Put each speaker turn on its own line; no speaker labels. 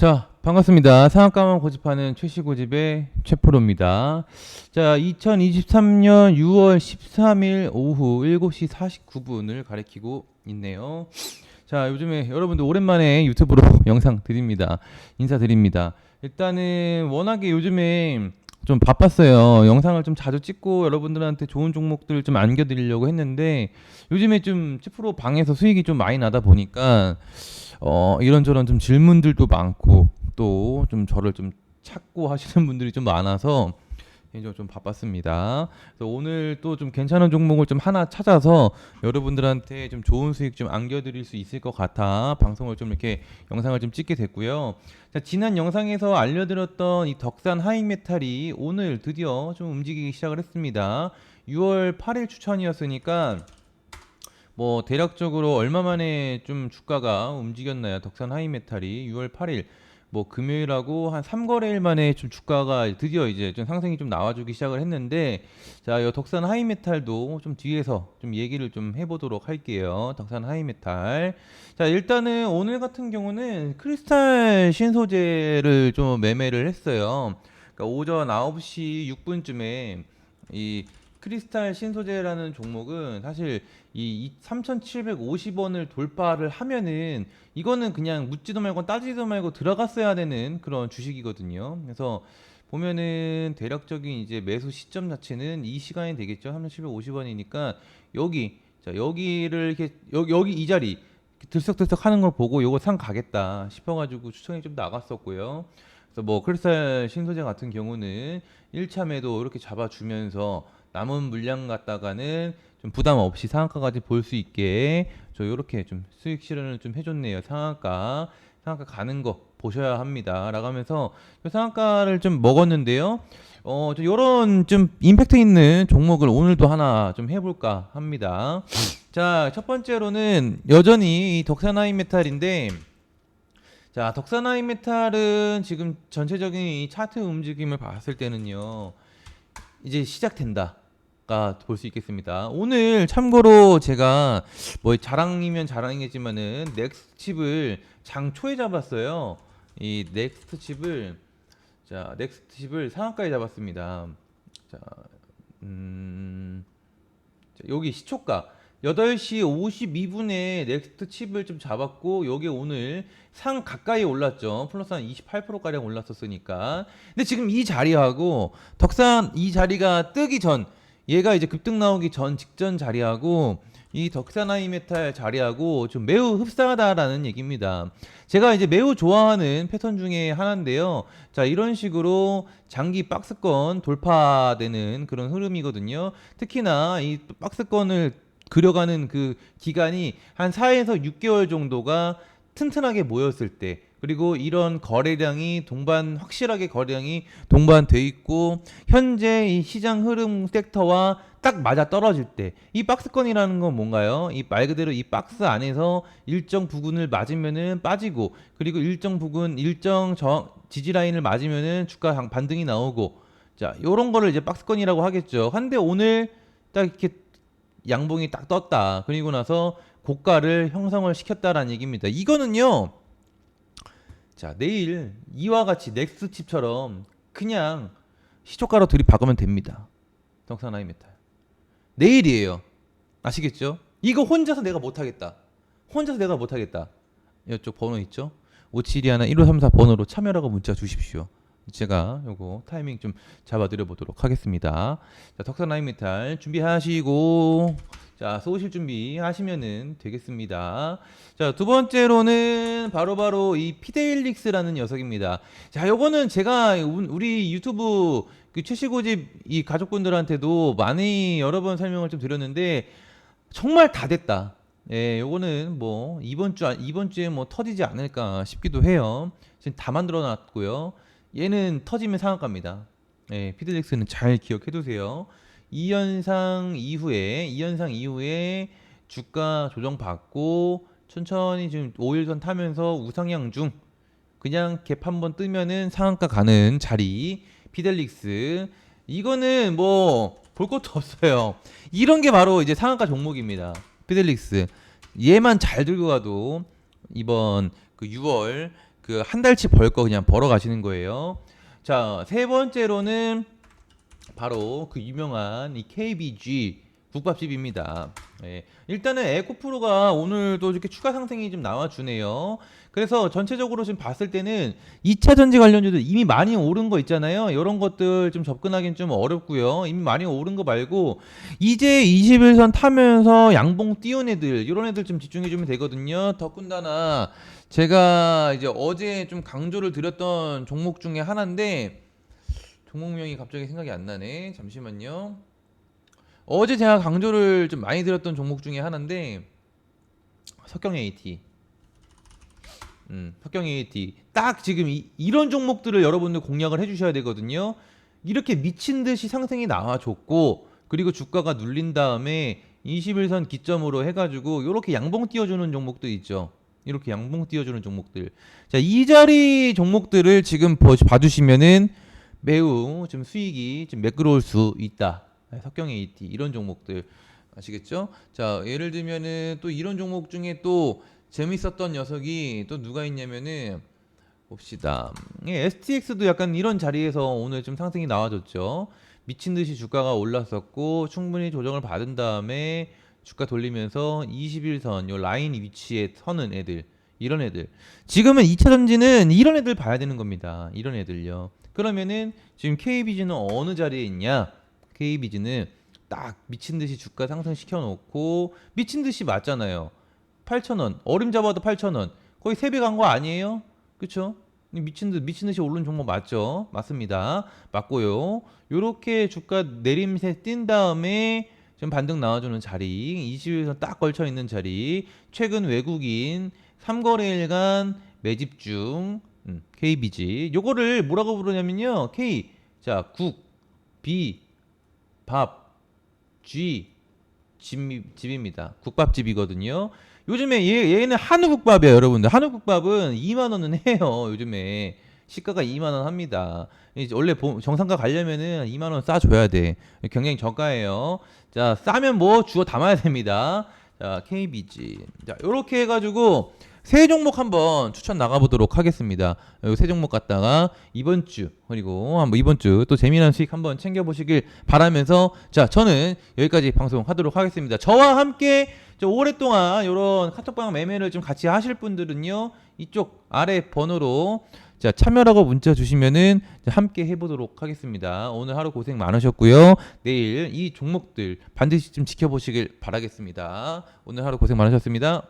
자, 반갑습니다. 상한가만 고집하는 최씨 고집의 최프로입니다. 자, 2023년 6월 13일 오후 7시 49분을 가리키고 있네요. 자, 요즘에 여러분들 오랜만에 유튜브로 영상 드립니다. 인사드립니다. 일단은 워낙에 요즘에 좀 바빴어요. 영상을 좀 자주 찍고 여러분들한테 좋은 종목들 좀 안겨드리려고 했는데 요즘에 좀 최프로 방에서 수익이 좀 많이 나다 보니까 어, 이런저런 좀 질문들도 많고 또 좀 저를 좀 찾고 하시는 분들이 좀 많아서 개인적으로 좀 바빴습니다. 그래서 오늘 또 좀 괜찮은 종목을 좀 하나 찾아서 여러분들한테 좀 좋은 수익 좀 안겨드릴 수 있을 것 같아 방송을 좀 이렇게 영상을 좀 찍게 됐고요. 자, 지난 영상에서 알려드렸던 이 덕산 하이메탈이 오늘 드디어 좀 움직이기 시작을 했습니다. 6월 8일 추천이었으니까 뭐 대략적으로 얼마 만에 좀 주가가 움직였나요? 덕산 하이메탈이 6월 8일 뭐 금요일하고 한 3거래일 만에 좀 주가가 드디어 이제 좀 상승이 좀 나와주기 시작을 했는데 자, 이 덕산 하이메탈도 좀 뒤에서 좀 얘기를 좀 해보도록 할게요. 덕산 하이메탈. 자, 일단은 오늘 같은 경우는 크리스탈 신소재를 좀 매매를 했어요. 그러니까 오전 9시 6분쯤에 이 크리스탈 신소재라는 종목은 사실 이 3,750원을 돌파를 하면은 이거는 그냥 묻지도 말고 따지도 말고 들어갔어야 되는 그런 주식이거든요. 그래서 보면은 대략적인 이제 매수 시점 자체는 이 시간이 되겠죠. 3,750원이니까 여기 자 여기를 이렇게 여기, 여기 이 자리 들썩들썩 하는 걸 보고 요거 상 가겠다 싶어가지고 추천이 좀 나갔었고요. 그래서 뭐 크리스탈 신소재 같은 경우는 1참에도 이렇게 잡아주면서 남은 물량 갖다가는 좀 부담 없이 상한가까지 볼 수 있게 저 이렇게 좀 수익 실현을 좀 해줬네요. 상한가 상한가 가는 거 보셔야 합니다. 라고 하면서 그 상한가를 좀 먹었는데요. 어, 좀 요런 좀 임팩트 있는 종목을 오늘도 하나 좀 해볼까 합니다. 자, 첫 번째로는 여전히 이 덕산하이 메탈인데 자, 덕산하이 메탈은 지금 전체적인 이 차트 움직임을 봤을 때는요. 이제 시작된다. 가 볼 수 있겠습니다. 오늘 참고로 제가 뭐 자랑이면 자랑이겠지만은 넥스트 칩을 장 초에 잡았어요. 이 넥스트 칩을 자 넥스트 칩을 상한가에 잡았습니다. 자, 음, 자, 여기 시초가 8시 52분에 넥스트 칩을 좀 잡았고 여기 오늘 상 가까이 올랐죠. 플러스 한 28%가량 올랐었으니까. 근데 지금 이 자리하고 덕산 이 자리가 뜨기 전 얘가 이제 급등 나오기 전 직전 자리하고 이 덕산하이 메탈 자리하고 좀 매우 흡사하다라는 얘기입니다. 제가 이제 매우 좋아하는 패턴 중에 하나인데요. 자, 이런 식으로 장기 박스권 돌파되는 그런 흐름이거든요. 특히나 이 박스권을 그려가는 그 기간이 한 4에서 6개월 정도가 튼튼하게 모였을 때 그리고 이런 거래량이 동반 확실하게 거래량이 동반돼 있고 현재 이 시장 흐름 섹터와 딱 맞아 떨어질 때 이 박스권이라는 건 뭔가요? 이 말 그대로 이 박스 안에서 일정 부근을 맞으면은 빠지고 그리고 일정 부근 일정 저 지지 라인을 맞으면은 주가 방- 반등이 나오고 자 요런 거를 이제 박스권이라고 하겠죠. 한데 오늘 딱 이렇게 양봉이 딱 떴다. 그리고 나서 고가를 형성을 시켰다라는 얘기입니다. 이거는요. 자, 내일 이와 같이 넥스 칩처럼 그냥 시초가로 들이박으면 됩니다. 덕산하이 메탈. 내일이에요. 아시겠죠? 이거 혼자서 내가 못 하겠다. 혼자서 내가 못 하겠다. 이쪽 번호 있죠? 5721 1534 번호로 참여라고 문자 주십시오. 제가 요거 타이밍 좀 잡아드려 보도록 하겠습니다. 자, 덕산하이 메탈 준비하시고 자, 쏘실 준비 하시면은 되겠습니다. 자, 두 번째로는 바로 바로 이 피데일릭스라는 녀석입니다. 자, 요거는 제가 우- 우리 유튜브 그 최시고집 이 가족분들한테도 많이 여러 번 설명을 좀 드렸는데 정말 다 됐다. 예, 요거는 뭐 이번 주 이번 주에 뭐 터지지 않을까 싶기도 해요. 지금 다 만들어 놨고요. 얘는 터지면 상한가입니다. 예, 피드렉스는 잘 기억해 두세요. 이 현상 이후에 이 현상 이후에 주가 조정 받고 천천히 지금 5일선 타면서 우상향 중 그냥 갭 한번 뜨면은 상한가 가는 자리 피델릭스 이거는 뭐 볼 것도 없어요. 이런 게 바로 이제 상한가 종목입니다. 피델릭스 얘만 잘 들고 가도 이번 그 6월 그그한 달치 벌 거 그냥 벌어 가시는 거예요. 자, 세 번째로는 바로 그 유명한 이 KBG 국밥집입니다. 예. 일단은 에코프로가 오늘도 이렇게 추가 상승이 좀 나와주네요. 그래서 전체적으로 지금 봤을 때는 2차 전지 관련주들 이미 많이 오른 거 있잖아요. 이런 것들 좀 접근하기는 좀 어렵고요. 이미 많이 오른 거 말고 이제 21선 타면서 양봉 띄운 애들 이런 애들 좀 집중해 주면 되거든요. 더군다나 제가 이제 어제 좀 강조를 드렸던 종목 중에 하나인데 종목명이 갑자기 생각이 안 나네. 잠시만요. 어제 제가 강조를 좀 많이 드렸던 종목 중에 하나인데 석경 AT. 음, 석경 AT. 딱 지금 이, 이런 종목들을 여러분들 공략을 해주셔야 되거든요. 이렇게 미친 듯이 상승이 나와줬고 그리고 주가가 눌린 다음에 21선 기점으로 해가지고 이렇게 양봉 띄워주는 종목도 있죠. 이렇게 양봉 띄워주는 종목들. 자, 이 자리 종목들을 지금 보- 봐주시면은 매우 좀 수익이 좀 매끄러울 수 있다. 네, 석경 AT 이런 종목들 아시겠죠? 자, 예를 들면은 또 이런 종목 중에 또 재밌었던 녀석이 또 누가 있냐면은 봅시다. 예, STX도 약간 이런 자리에서 오늘 좀 상승이 나와줬죠. 미친 듯이 주가가 올랐었고 충분히 조정을 받은 다음에 주가 돌리면서 21선 요 라인 위치에 서는 애들 이런 애들 지금은 2차 전지는 이런 애들 봐야 되는 겁니다. 이런 애들요. 그러면은 지금 KBG는 어느 자리에 있냐? KBG는 딱 미친 듯이 주가 상승시켜 놓고 미친 듯이 맞잖아요. 8,000원. 어림 잡아도 8,000원. 거의 3배 간 거 아니에요? 그쵸? 미친 듯 미친 듯이 오른 종목 맞죠? 맞습니다. 맞고요. 요렇게 주가 내림새 뛴 다음에 지금 반등 나와주는 자리, 20일선 딱 걸쳐 있는 자리, 최근 외국인 3거래일간 매집 중 음, KBG. 요거를 뭐라고 부르냐면요. K 자, 국, B, 밥, G, 집, 집입니다. 국밥집이거든요. 요즘에 얘, 얘는 한우국밥이에요, 여러분들. 한우국밥은 2만 원은 해요, 요즘에. 시가가 2만 원 합니다. 이제 원래 보- 정상가 가려면은 2만 원 싸줘야 돼. 굉장히 저가예요. 자, 싸면 뭐 주워 담아야 됩니다. 자, KBG. 자, 요렇게 해가지고 세 종목 한번 추천 나가보도록 하겠습니다. 요세 종목 갖다가 이번 주 그리고 한번 이번 주 또 재미난 수익 한번 챙겨보시길 바라면서 자 저는 여기까지 방송하도록 하겠습니다. 저와 함께 저 오랫동안 이런 카톡방 매매를 좀 같이 하실 분들은요 이쪽 아래 번호로 자 참여라고 문자 주시면은 함께 해보도록 하겠습니다. 오늘 하루 고생 많으셨고요. 내일 이 종목들 반드시 좀 지켜보시길 바라겠습니다. 오늘 하루 고생 많으셨습니다.